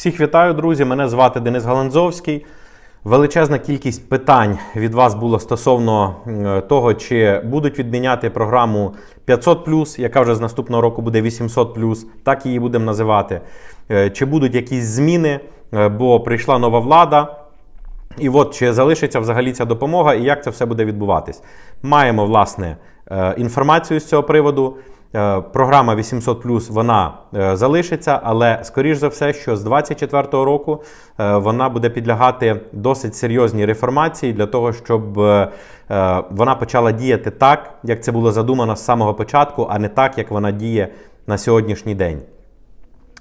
Всіх вітаю, друзі! Мене звати Денис Галанзовський. Величезна кількість питань від вас було стосовно того, чи будуть відміняти програму 500, яка вже з наступного року буде 800, так її будемо називати. Е, Чи будуть якісь зміни, е, бо прийшла нова влада. І от чи залишиться взагалі ця допомога і як це все буде відбуватись. Маємо власне е, інформацію з цього приводу. Е, Програма 800 вона е, залишиться, але скоріш за все, що з 2024 року е, вона буде підлягати досить серйозній реформації для того, щоб вона почала діяти так, як це було задумано з самого початку, а не так, як вона діє на сьогоднішній день.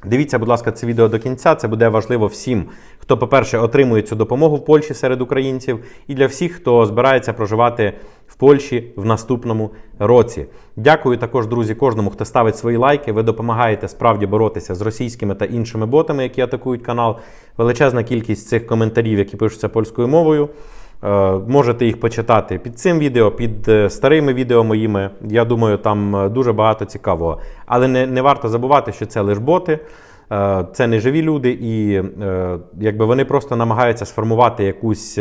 Дивіться, будь ласка, це відео до кінця. Це буде важливо всім, хто, по-перше, отримує цю допомогу в Польщі серед українців, і для всіх, хто збирається проживати в Польщі в наступному році. Дякую також, друзі, кожному, хто ставить свої лайки. Ви допомагаєте справді боротися з російськими та іншими ботами, які атакують канал. Величезна кількість цих коментарів, які пишуться польською мовою. Е, Можете їх почитати під цим відео, під е, старими відео моїми. Я думаю, там е, дуже багато цікавого. Але не, не варто забувати, що це лише боти, це не живі люди, і якби вони просто намагаються сформувати якусь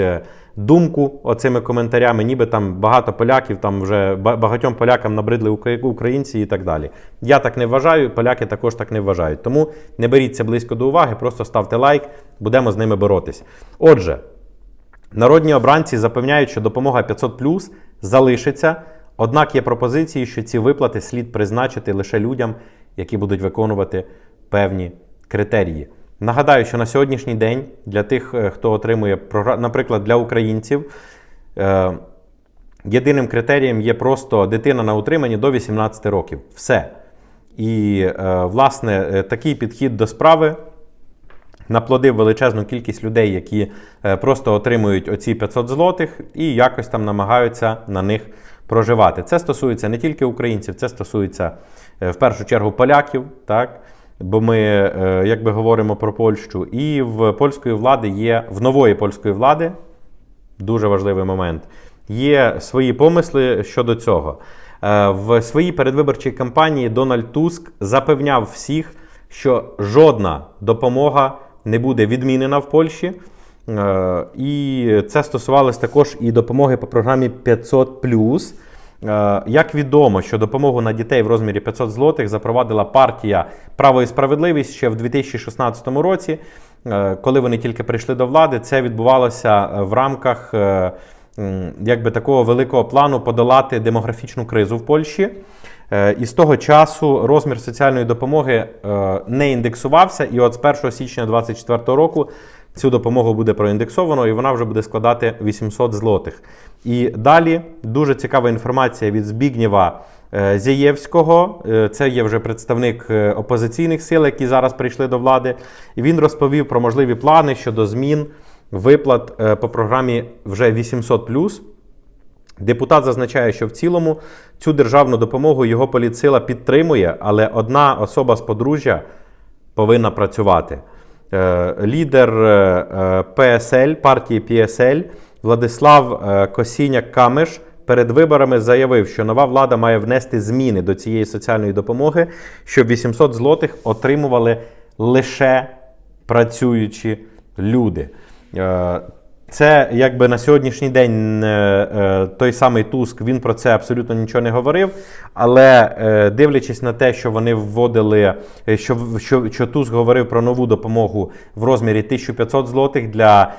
думку оцими коментарями, ніби там багато поляків, там вже багатьом полякам набридли українці і так далі. Я так не вважаю, поляки також так не вважають. Тому не беріть це близько до уваги, просто ставте лайк, будемо з ними боротись. Отже. Народні обранці запевняють, що допомога 500 залишиться. Однак є пропозиції, що ці виплати слід призначити лише людям, які будуть виконувати певні критерії. Нагадаю, що на сьогоднішній день для тих, е, хто отримує програ- наприклад, для українців, е, єдиним критерієм є просто дитина на утриманні до 18 років. Все. І, е, власне, такий підхід до справи наплодив величезну кількість людей, які е, просто отримують оці 500 злотих і якось там намагаються на них проживати. Це стосується не тільки українців, це стосується е, в першу чергу поляків, так? Бо ми е, якби говоримо про Польщу, і в польської влади є в нової польської влади дуже важливий момент. Є свої помисли щодо цього. В своїй передвиборчій кампанії Дональд Туск запевняв всіх, що жодна допомога не буде відмінена в Польщі. Е, І це стосувалось також і допомоги по програмі 500 Е, Як відомо, що допомогу на дітей в розмірі 500 злотих запровадила партія Право і справедливість ще в 2016 році, Е, коли вони тільки прийшли до влади. Це відбувалося в рамках якби такого великого плану подолати демографічну кризу в Польщі. Е, І з того часу розмір соціальної допомоги е, не індексувався, і от з 1 січня 2024 року цю допомогу буде проіндексовано, і вона вже буде складати 800 злотих. І далі дуже цікава інформація від Збігнєва е, Зяєвського. Це є вже представник опозиційних сил, які зараз прийшли до влади. І він розповів про можливі плани щодо змін виплат по програмі вже 800 Депутат зазначає, що в цілому цю державну допомогу його політсила підтримує, але одна особа з подружжя повинна працювати. Е, Лідер е, е, ПСЛ, партії ПСЛ Владислав Косіняк Камеш перед виборами заявив, що нова влада має внести зміни до цієї соціальної допомоги, щоб 800 злотих отримували лише працюючі люди. Це якби на сьогоднішній день е, е, той самий Туск він про це абсолютно нічого не говорив. Але е, дивлячись на те, що вони вводили, що, що, що Туск говорив про нову допомогу в розмірі 1500 злотих для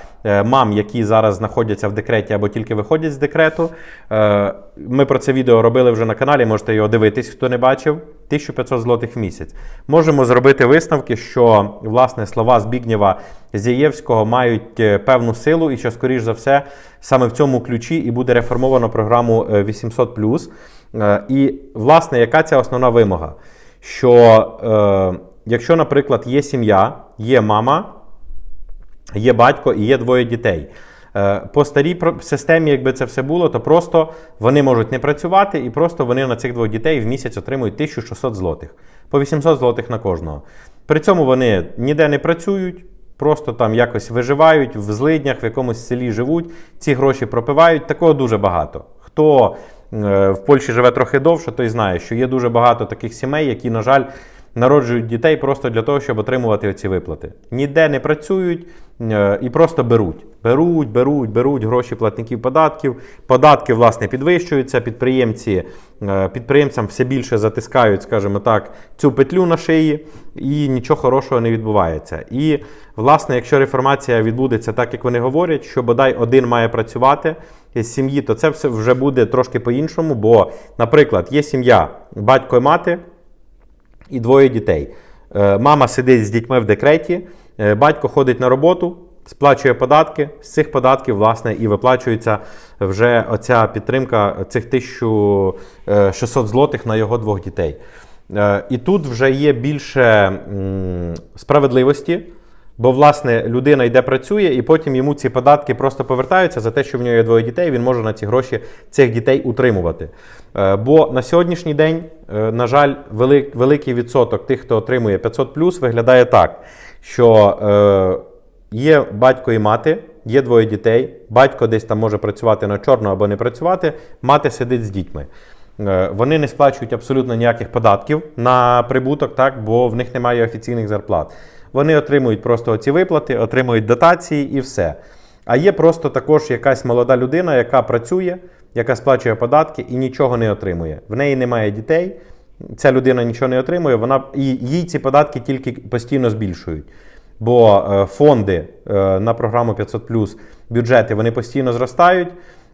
мам, які зараз знаходяться в декреті або тільки виходять з декрету. Ми про це відео робили вже на каналі, можете його дивитись, хто не бачив. 1500 злотих в місяць. Можемо зробити висновки, що власне слова Збігнєва Зієвського мають е, певну силу, і що, скоріш за все, саме в цьому ключі і буде реформовано програму е, 800 Е, І, власне, яка ця основна вимога? Що е, якщо, наприклад, є сім'я, є мама, є батько і є двоє дітей. Е, По старій системі, якби це все було, то просто вони можуть не працювати, і просто вони на цих двох дітей в місяць отримують 1600 злотих, по 800 злотих на кожного. При цьому вони ніде не працюють, просто там якось виживають, в злиднях, в якомусь селі живуть, ці гроші пропивають. Такого дуже багато. Хто е, в Польщі живе трохи довше, той знає, що є дуже багато таких сімей, які, на жаль, народжують дітей просто для того, щоб отримувати ці виплати. Ніде не працюють е, і просто беруть. Беруть, беруть, беруть гроші платників податків. Податки, власне, підвищуються. Підприємці, е, підприємцям все більше затискають, скажімо так, цю петлю на шиї, і нічого хорошого не відбувається. І, власне, якщо реформація відбудеться так, як вони говорять, що бодай один має працювати з сім'ї, то це все вже буде трошки по-іншому. Бо, наприклад, є сім'я, батько і мати і двоє дітей. Е, Мама сидить з дітьми в декреті, е, батько ходить на роботу, сплачує податки. З цих податків, власне, і виплачується вже оця підтримка цих 1600 злотих на його двох дітей. Е, І тут вже є більше справедливості. Бо, власне, людина йде працює, і потім йому ці податки просто повертаються за те, що в нього є двоє дітей, він може на ці гроші цих дітей утримувати. Е, Бо на сьогоднішній день, е, на жаль, вели- великий відсоток тих, хто отримує 500 виглядає так, що е, є батько і мати, є двоє дітей, батько десь там може працювати на чорно або не працювати, мати сидить з дітьми. Вони не сплачують абсолютно ніяких податків на прибуток, так, бо в них немає офіційних зарплат. Вони отримують просто ці виплати, отримують дотації і все. А є просто також якась молода людина, яка працює, яка сплачує податки і нічого не отримує. В неї немає дітей, ця людина нічого не отримує, вона, і їй ці податки тільки постійно збільшують. Бо е, фонди е, на програму 500 бюджети вони постійно зростають,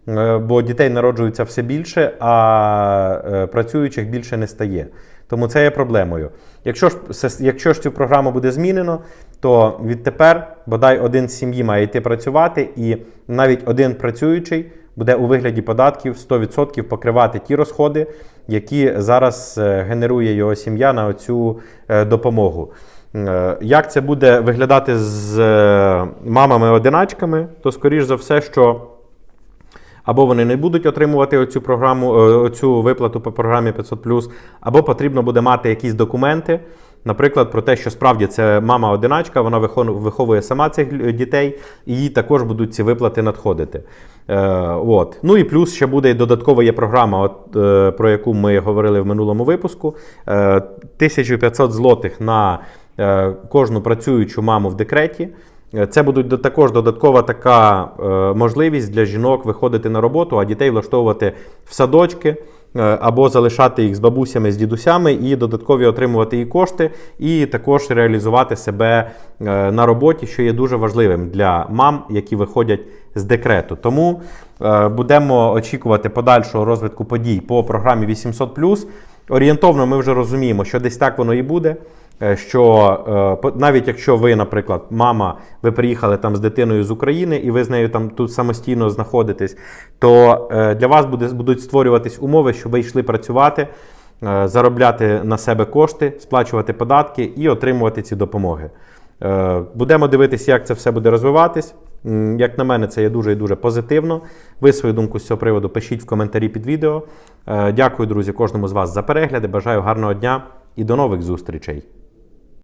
е, бо дітей народжується все більше, а е, працюючих більше не стає. Тому це є проблемою. Якщо ж, якщо ж цю програму буде змінено, то відтепер бодай один з сім'ї має йти працювати, і навіть один працюючий буде у вигляді податків 100% покривати ті розходи, які зараз е, генерує його сім'я на цю допомогу. Е, Як це буде виглядати з е, мамами-одиначками, то скоріш за все, що або вони не будуть отримувати оцю програму, е, оцю виплату по програмі 500 або потрібно буде мати якісь документи, наприклад, про те, що справді це мама-одиначка, вона виховує сама цих дітей, і їй також будуть ці виплати надходити. Е, от. Ну і плюс ще буде додаткова є програма, от, е, про яку ми говорили в минулому випуску. Е, 1500 злотих на е, кожну працюючу маму в декреті. Е, Це буде також додаткова така е, можливість для жінок виходити на роботу, а дітей влаштовувати в садочки е, або залишати їх з бабусями, з дідусями і додаткові отримувати і кошти, і також реалізувати себе на роботі, що є дуже важливим для мам, які виходять з декрету. Тому будемо очікувати подальшого розвитку подій по програмі 800 Орієнтовно ми вже розуміємо, що десь так воно і буде. Е, Що е, навіть якщо ви, наприклад, мама, ви приїхали там з дитиною з України і ви з нею там тут самостійно знаходитесь, то е, для вас буде, будуть створюватись умови, щоб ви йшли працювати, заробляти на себе кошти, сплачувати податки і отримувати ці допомоги. Будемо дивитися, як це все буде розвиватись. Як на мене, це є дуже і дуже позитивно. Ви свою думку з цього приводу пишіть в коментарі під відео. Дякую, друзі, кожному з вас за перегляди. Бажаю гарного дня і до нових зустрічей.